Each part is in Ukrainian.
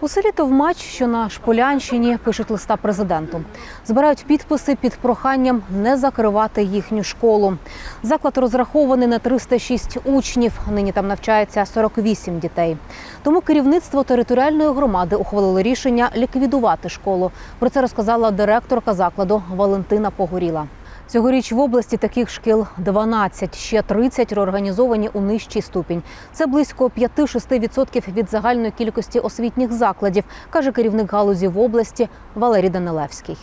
У селі Товмач, що на Шполянщині, пишуть листа президенту. Збирають підписи під проханням не закривати їхню школу. Заклад розрахований на 306 учнів. Нині там навчається 48 дітей. Тому керівництво територіальної громади ухвалило рішення ліквідувати школу. Про це розказала директорка закладу Валентина Погоріла. Цьогоріч в області таких шкіл 12, ще 30 реорганізовані у нижчий ступінь. Це близько 5-6% від загальної кількості освітніх закладів, каже керівник галузі в області Валерій Данилевський.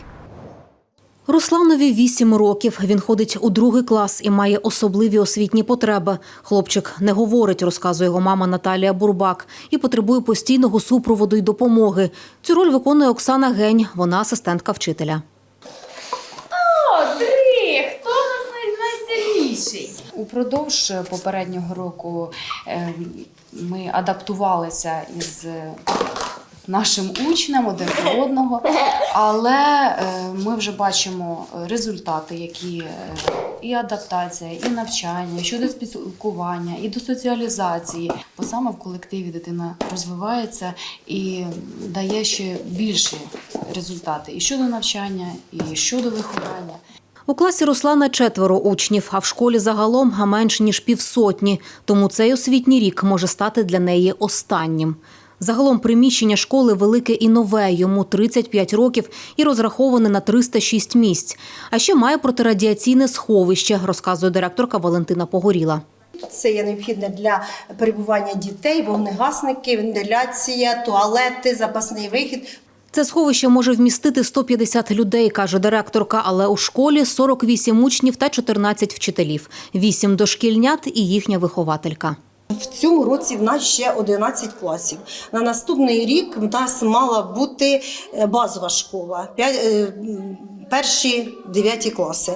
Русланові 8 років. Він ходить у другий клас і має особливі освітні потреби. Хлопчик не говорить, розказує його мама Наталія Бурбак, і потребує постійного супроводу й допомоги. Цю роль виконує Оксана Гень. Вона асистентка вчителя. О, три! Хто у нас най- найсильніший? Упродовж попереднього року е, ми адаптувалися із е, нашим учнем один до одного, але е, ми вже бачимо результати, які е, і адаптація, і навчання, щодо спілкування, і до соціалізації. Бо саме в колективі дитина розвивається і дає ще більші результати і щодо навчання, і щодо виховання. У класі Руслана четверо учнів, а в школі загалом менш ніж півсотні. Тому цей освітній рік може стати для неї останнім. Загалом приміщення школи велике і нове, йому 35 років і розраховане на 306 місць. А ще має протирадіаційне сховище, розказує директорка Валентина Погоріла. Це є необхідне для перебування дітей, вогнегасники, вентиляція, туалети, запасний вихід. Це сховище може вмістити 150 людей, каже директорка, але у школі 48 учнів та 14 вчителів, 8 дошкільнят і їхня вихователька. В цьому році в нас ще 11 класів. На наступний рік в нас мала бути е, базова школа, е, перші 9 класи.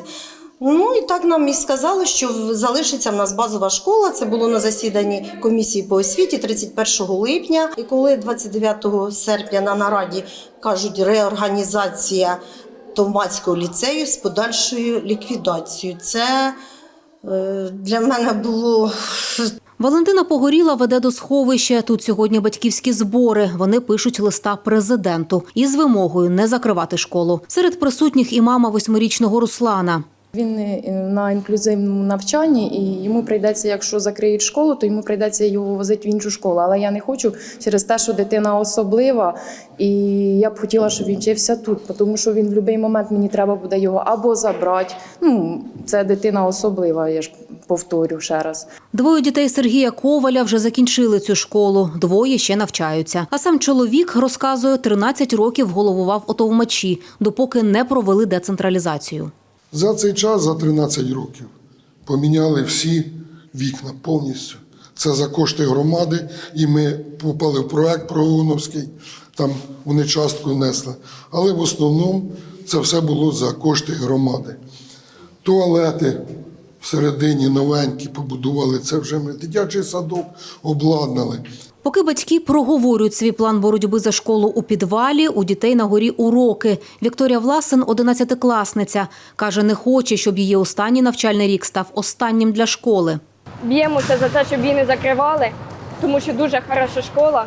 Ну і так нам і сказали, що залишиться в нас базова школа. Це було на засіданні комісії по освіті 31 липня. І коли 29 серпня на нараді кажуть реорганізація Товмацького ліцею з подальшою ліквідацією. Це е, для мене було Валентина Погоріла веде до сховища. Тут сьогодні батьківські збори. Вони пишуть листа президенту із вимогою не закривати школу. Серед присутніх і мама восьмирічного Руслана. Він е, на інклюзивному навчанні, і йому прийдеться, якщо закриють школу, то йому прийдеться його возити в іншу школу. Але я не хочу через те, що дитина особлива, і я б хотіла, щоб він вчився тут, тому що він в будь-який момент мені треба буде його або забрати. Ну, це дитина особлива, я ж повторю ще раз. Двоє дітей Сергія Коваля вже закінчили цю школу. Двоє ще навчаються. А сам чоловік розказує, 13 років головував у Товмачі, допоки не провели децентралізацію. За цей час, за 13 років, поміняли всі вікна повністю. Це за кошти громади, і ми попали в проект Прогоновський, там вони частку внесли. Але в основному це все було за кошти громади. Туалети всередині новенькі побудували, це вже ми дитячий садок обладнали. Поки батьки проговорюють свій план боротьби за школу у підвалі, у дітей на горі уроки. Вікторія Власин, одинадцятикласниця, каже, не хоче, щоб її останній навчальний рік став останнім для школи. Б'ємося за те, щоб її не закривали, тому що дуже хороша школа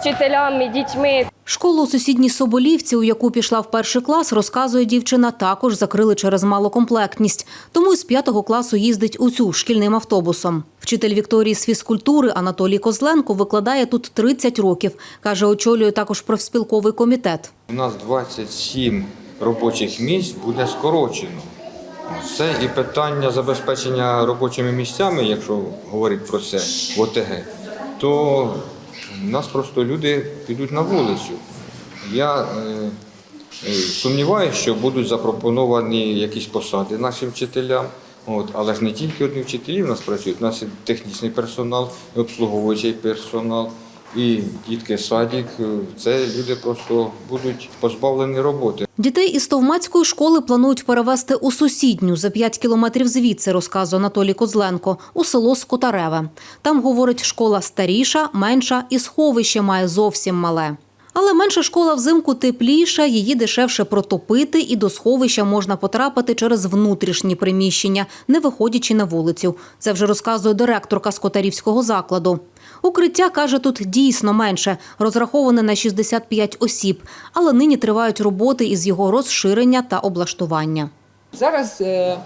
вчителями, дітьми. Школу у сусідній Соболівці, у яку пішла в перший клас, розказує дівчина, також закрили через малокомплектність. Тому із п'ятого класу їздить у цю шкільним автобусом. Вчитель Вікторії з фізкультури Анатолій Козленко викладає тут 30 років. Каже, очолює також профспілковий комітет. У нас 27 робочих місць буде скорочено. Це і питання забезпечення робочими місцями, якщо говорити про це в ОТГ, то у нас просто люди підуть на вулицю. Я е, е, сумніваюся, що будуть запропоновані якісь посади нашим вчителям. От, але ж не тільки одні вчителі в нас працюють, у нас і технічний персонал, і обслуговуючий персонал, і дітки садик, це люди просто будуть позбавлені роботи. Дітей із Товмацької школи планують перевезти у сусідню за 5 кілометрів звідси, розказує Анатолій Козленко, у село Скотареве. Там, говорить, школа старіша, менша і сховище має зовсім мале. Але менша школа взимку тепліша, її дешевше протопити, і до сховища можна потрапити через внутрішні приміщення, не виходячи на вулицю. Це вже розказує директорка Скотарівського закладу. Укриття, каже, тут дійсно менше, розраховане на 65 осіб, але нині тривають роботи із його розширення та облаштування. Зараз е,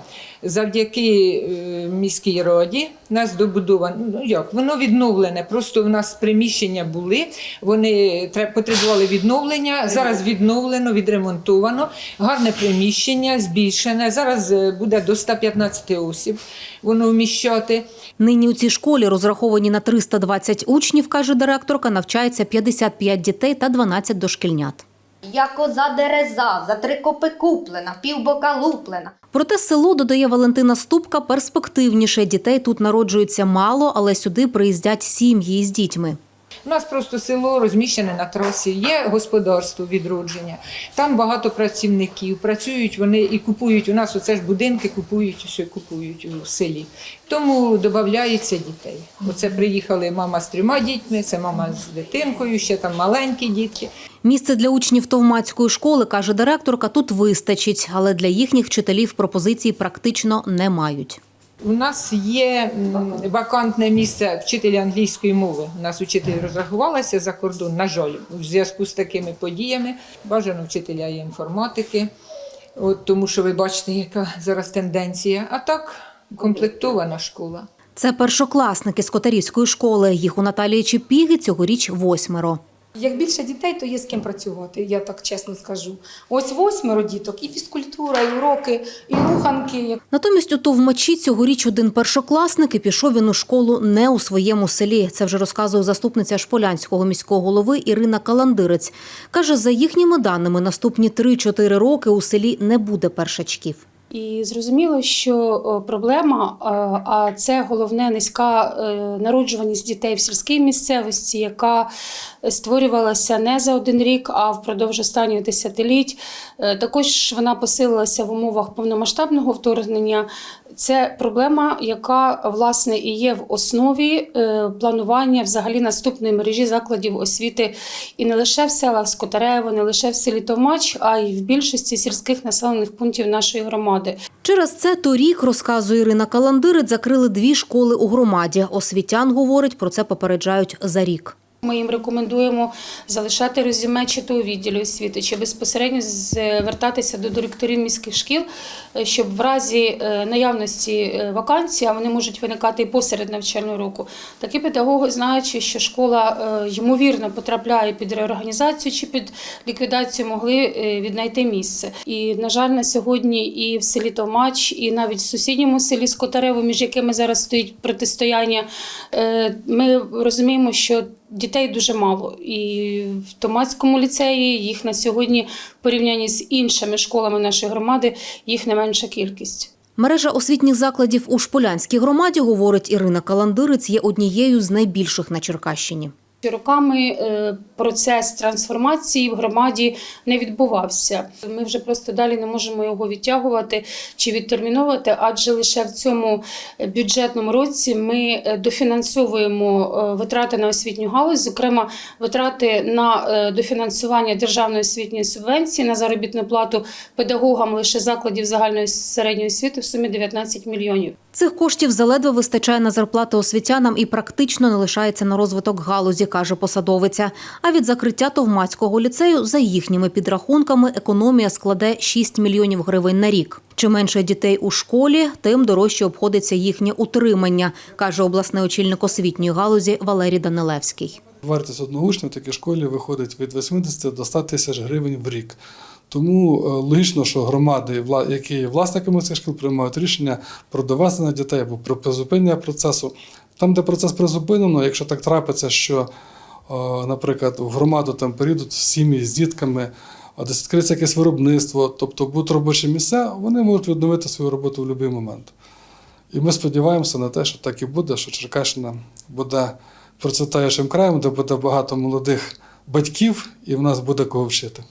завдяки е, міській раді нас добудовано, ну як, воно відновлене. Просто у нас приміщення були, вони тре- потребували відновлення. Зараз відновлено, відремонтовано. Гарне приміщення, збільшене. Зараз е, буде до 115 осіб воно вміщати. Нині у цій школі, розраховані на 320 учнів, каже директорка, навчається 55 дітей та 12 дошкільнят. Я коза дереза, за три копи куплена, півбока луплена. Проте село, додає Валентина Ступка, перспективніше. Дітей тут народжується мало, але сюди приїздять сім'ї з дітьми. У нас просто село розміщене на трасі, є господарство відродження, там багато працівників, працюють вони і купують. У нас оце ж будинки купують, все купують у селі. Тому додається дітей. Оце приїхали мама з трьома дітьми, це мама з дитинкою, ще там маленькі дітки. Місце для учнів Товмацької школи, каже директорка, тут вистачить, але для їхніх вчителів пропозицій практично не мають. У нас є вакантне місце вчителя англійської мови. У нас учитель розрахувалася за кордон, на жаль, у зв'язку з такими подіями. Бажано вчителя є інформатики, от, тому що ви бачите, яка зараз тенденція. А так комплектована школа. Це першокласники з Котарівської школи. Їх у Наталії Чепіги цьогоріч восьмеро. Як більше дітей, то є з ким працювати, я так чесно скажу. Ось восьмеро діток, і фізкультура, і уроки, і руханки. Натомість у Товмачі цьогоріч один першокласник і пішов він у школу не у своєму селі. Це вже розказує заступниця Шполянського міського голови Ірина Каландирець. Каже, за їхніми даними, наступні 3-4 роки у селі не буде першачків. І зрозуміло, що проблема, а, а це головне низька е, народжуваність дітей в сільській місцевості, яка створювалася не за один рік, а впродовж останніх десятиліть. Е, Також вона посилилася в умовах повномасштабного вторгнення. Це проблема, яка власне і є в основі е, планування взагалі наступної мережі закладів освіти і не лише в селах Скотарево, не лише в селі Товмач, а й в більшості сільських населених пунктів нашої громади. Через це торік, розказує Ірина Каландирець, закрили дві школи у громаді. Освітян, говорить, про це попереджають за рік. Ми їм рекомендуємо залишати резюме чи то у відділі освіти, чи безпосередньо звертатися до директорів міських шкіл, е, щоб в разі е, наявності е, вакансій, а вони можуть виникати і посеред навчального року. Такі педагоги, знаючи, що школа е, ймовірно потрапляє під реорганізацію чи під ліквідацію, могли е, віднайти місце. І на жаль, на сьогодні і в селі Товмач, і навіть в сусідньому селі Скотарево, між якими зараз стоїть протистояння, е, ми розуміємо, що Дітей дуже мало, і в Томацькому ліцеї їх на сьогодні в порівнянні з іншими школами нашої громади їх не менша кількість. Мережа освітніх закладів у Шполянській громаді, говорить Ірина Каландирець, є однією з найбільших на Черкащині. Роками е, процес трансформації в громаді не відбувався. Ми вже просто далі не можемо його відтягувати чи відтерміновувати, адже лише в цьому бюджетному році ми е, дофінансовуємо е, витрати на освітню галузь, зокрема витрати на дофінансування державної освітньої субвенції на заробітну плату педагогам лише закладів загальної середньої освіти в сумі 19 мільйонів. Цих коштів заледве вистачає на зарплати освітянам і практично не лишається на розвиток галузі, каже посадовиця. А від закриття Товмацького ліцею, за їхніми підрахунками, економія складе 6 мільйонів гривень на рік. Чим менше дітей у школі, тим дорожче обходиться їхнє утримання, каже обласний очільник освітньої галузі Валерій Данилевський. Вартість одного учня в такій школі виходить від 80 до 100 тисяч гривень в рік. Тому е, логічно, що громади, які є власниками цих шкіл, приймають рішення про довезення дітей або про призупинення процесу. Там, де процес призупинено, якщо так трапиться, що, е, наприклад, в громаду там перейдуть сім'ї з дітками, а десь відкриється якесь виробництво, тобто будуть робочі місця, вони можуть відновити свою роботу в будь-який момент. І ми сподіваємося на те, що так і буде, що Черкащина буде процвітаючим краєм, де буде багато молодих батьків, і в нас буде кого вчити.